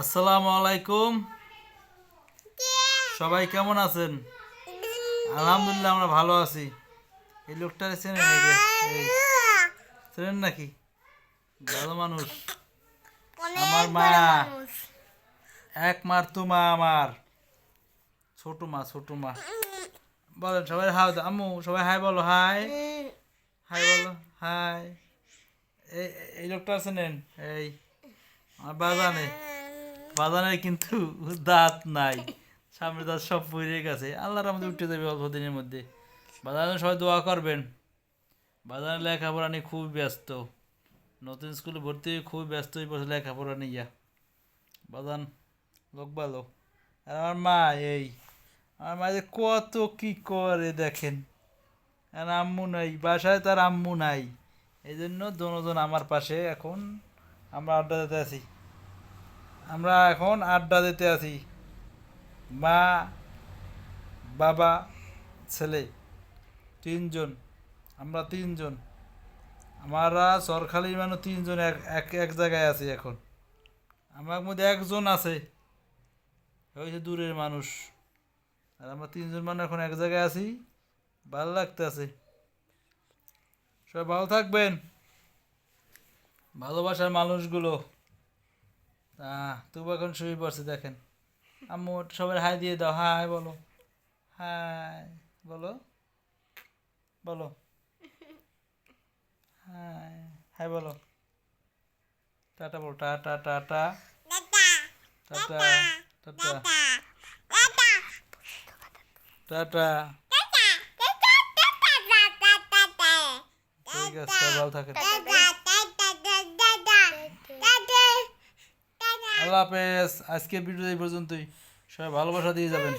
আসসালামু আলাইকুম। সবাই কেমন আছেন? আলহামদুলিল্লাহ, আমরা ভালো আছি। এই লোকটা চেনেন চেনেন নাকি? ভালো মানুষ। আমার মা। এক মার তো মা আমার। ছোট মা ছোট মা। বলেন, সবাই হাই। আম্মু, সবাই হাই বলো, হাই। হাই বলো, হাই। এই এই লোকটা চেনেন? এই, আমার বাজানে বাজানের কিন্তু দাঁত নাই। সামনে দাঁত সব পড়ে গেছে। আল্লাহর আমাদের উঠে যাবে অল্প দিনের মধ্যে। বাজারে সবাই দোয়া করবেন। বাজারে লেখাপড়া নিয়ে খুব ব্যস্ত। নতুন স্কুলে ভর্তি হয়ে খুব ব্যস্ত হয়ে পড়ছে লেখাপড়া নিয়ে। বাজান, লোক ভালো? আর আমার মা এই। আমার মা যে কত কি করে দেখেন। আর আম্মু নাই, বাসায় তার আম্মু নাই। এই জন্য দুজন আমার পাশে এখন আমরা আড্ডা দিতে আছি। আমরা এখন আড্ডা দিতে আছি। মা, বাবা, ছেলে, তিনজন। আমরা তিনজন। আমরা সরখালির মানুষ তিনজন, এক এক এক জায়গায় আছি এখন। আমার মধ্যে একজন আছে যে দূরের মানুষ। আর আমরা তিনজন মানুষ এখন এক জায়গায় আছি, ভালো লাগতেছে। সবাই ভালো থাকবেন। ভালোবাসার মানুষগুলো। তবু এখন শুয়ে পড়ছে দেখেন। আম্মু সবাই হাই দিয়ে দাও। হাই বলো। হাই বলো। বলো। হাই হাই বলো। টাটা বলো tata tata. Tata tata tata ঠিক আছে ভালো থাকেন। আল্লাহ হাফেজ। আজকের ভিডিও এই পর্যন্তই। সবাই ভালোবাসা দিয়ে যাবেন।